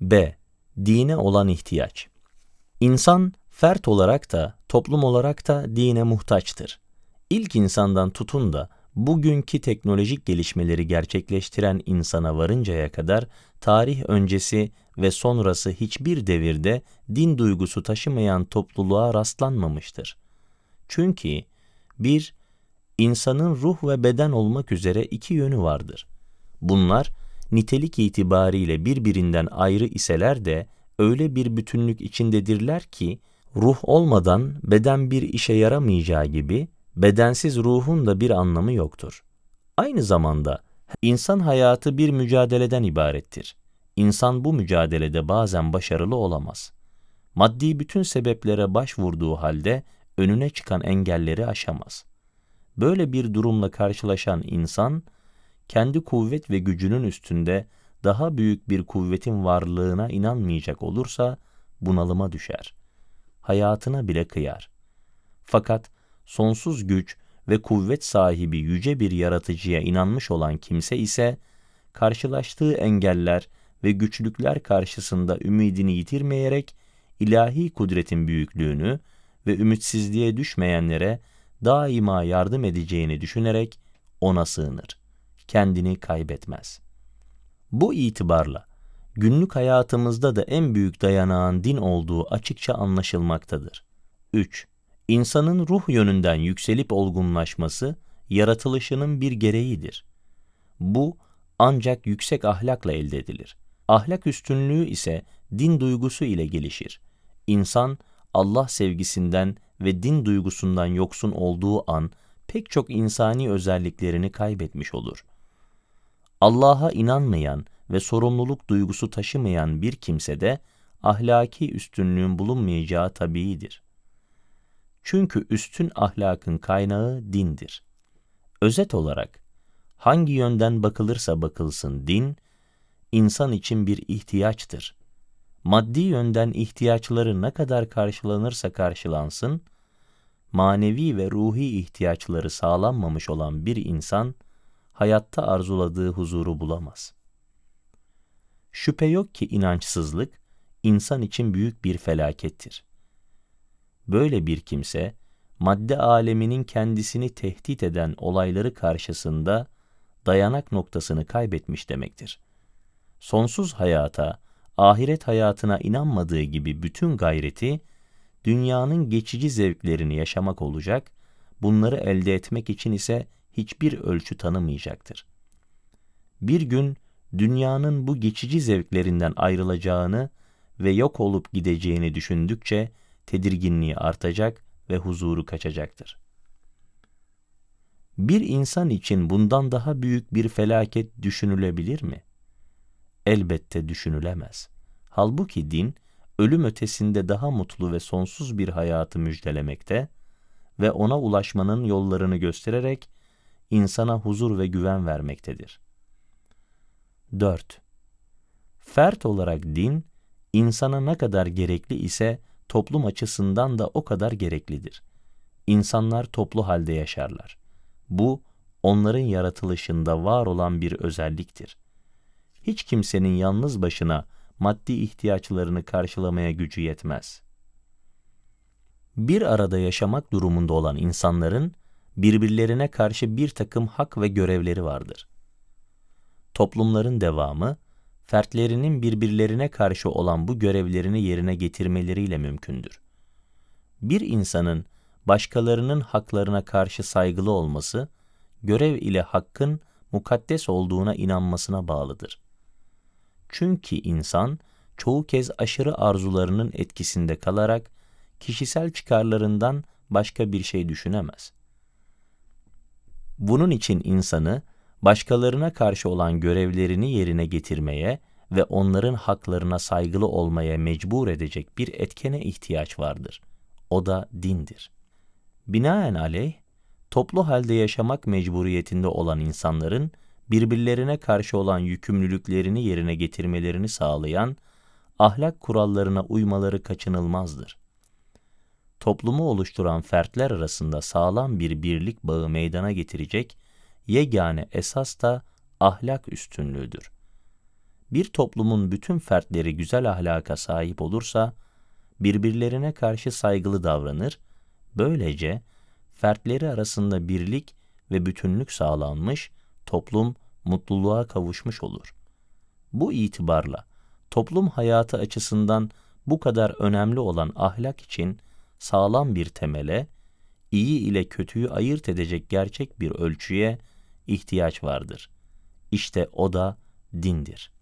B. Dine olan ihtiyaç. İnsan fert olarak da toplum olarak da dine muhtaçtır. İlk insandan tutun da bugünkü teknolojik gelişmeleri gerçekleştiren insana varıncaya kadar tarih öncesi ve sonrası hiçbir devirde din duygusu taşımayan topluluğa rastlanmamıştır. Çünkü bir, insanın ruh ve beden olmak üzere iki yönü vardır. Bunlar nitelik itibariyle birbirinden ayrı iseler de öyle bir bütünlük içindedirler ki ruh olmadan beden bir işe yaramayacağı gibi bedensiz ruhun da bir anlamı yoktur. Aynı zamanda insan hayatı bir mücadeleden ibarettir. İnsan bu mücadelede bazen başarılı olamaz. Maddi bütün sebeplere başvurduğu halde önüne çıkan engelleri aşamaz. Böyle bir durumla karşılaşan insan, kendi kuvvet ve gücünün üstünde daha büyük bir kuvvetin varlığına inanmayacak olursa bunalıma düşer. Hayatına bile kıyar. Fakat sonsuz güç ve kuvvet sahibi yüce bir yaratıcıya inanmış olan kimse ise, karşılaştığı engeller ve güçlükler karşısında ümidini yitirmeyerek, ilahi kudretin büyüklüğünü ve ümitsizliğe düşmeyenlere daima yardım edeceğini düşünerek ona sığınır. Kendini kaybetmez. Bu itibarla günlük hayatımızda da en büyük dayanağın din olduğu açıkça anlaşılmaktadır. 3. İnsanın ruh yönünden yükselip olgunlaşması, yaratılışının bir gereğidir. Bu, ancak yüksek ahlakla elde edilir. Ahlak üstünlüğü ise din duygusu ile gelişir. İnsan, Allah sevgisinden ve din duygusundan yoksun olduğu an, pek çok insani özelliklerini kaybetmiş olur. Allah'a inanmayan ve sorumluluk duygusu taşımayan bir kimse de, ahlaki üstünlüğün bulunmayacağı tabiidir. Çünkü üstün ahlakın kaynağı dindir. Özet olarak, hangi yönden bakılırsa bakılsın din, insan için bir ihtiyaçtır. Maddi yönden ihtiyaçları ne kadar karşılanırsa karşılansın, manevi ve ruhi ihtiyaçları sağlanmamış olan bir insan, hayatta arzuladığı huzuru bulamaz. Şüphe yok ki inançsızlık, insan için büyük bir felakettir. Böyle bir kimse, madde aleminin kendisini tehdit eden olayları karşısında dayanak noktasını kaybetmiş demektir. Sonsuz hayata, ahiret hayatına inanmadığı gibi bütün gayreti, dünyanın geçici zevklerini yaşamak olacak, bunları elde etmek için ise hiçbir ölçü tanımayacaktır. Bir gün dünyanın bu geçici zevklerinden ayrılacağını ve yok olup gideceğini düşündükçe tedirginliği artacak ve huzuru kaçacaktır. Bir insan için bundan daha büyük bir felaket düşünülebilir mi? Elbette düşünülemez. Halbuki din, ölüm ötesinde daha mutlu ve sonsuz bir hayatı müjdelemekte ve ona ulaşmanın yollarını göstererek insana huzur ve güven vermektedir. 4. Fert olarak din, insana ne kadar gerekli ise toplum açısından da o kadar gereklidir. İnsanlar toplu halde yaşarlar. Bu, onların yaratılışında var olan bir özelliktir. Hiç kimsenin yalnız başına maddi ihtiyaçlarını karşılamaya gücü yetmez. Bir arada yaşamak durumunda olan insanların birbirlerine karşı bir takım hak ve görevleri vardır. Toplumların devamı, fertlerinin birbirlerine karşı olan bu görevlerini yerine getirmeleriyle mümkündür. Bir insanın başkalarının haklarına karşı saygılı olması, görev ile hakkın mukaddes olduğuna inanmasına bağlıdır. Çünkü insan, çoğu kez aşırı arzularının etkisinde kalarak, kişisel çıkarlarından başka bir şey düşünemez. Bunun için insanı, başkalarına karşı olan görevlerini yerine getirmeye ve onların haklarına saygılı olmaya mecbur edecek bir etkene ihtiyaç vardır. O da dindir. Binaenaleyh, toplu halde yaşamak mecburiyetinde olan insanların birbirlerine karşı olan yükümlülüklerini yerine getirmelerini sağlayan ahlak kurallarına uymaları kaçınılmazdır. Toplumu oluşturan fertler arasında sağlam bir birlik bağı meydana getirecek yegane esas da ahlak üstünlüğüdür. Bir toplumun bütün fertleri güzel ahlaka sahip olursa, birbirlerine karşı saygılı davranır, böylece fertleri arasında birlik ve bütünlük sağlanmış, toplum mutluluğa kavuşmuş olur. Bu itibarla toplum hayatı açısından bu kadar önemli olan ahlak için sağlam bir temele, iyi ile kötüyü ayırt edecek gerçek bir ölçüye ihtiyaç vardır. İşte o da dindir.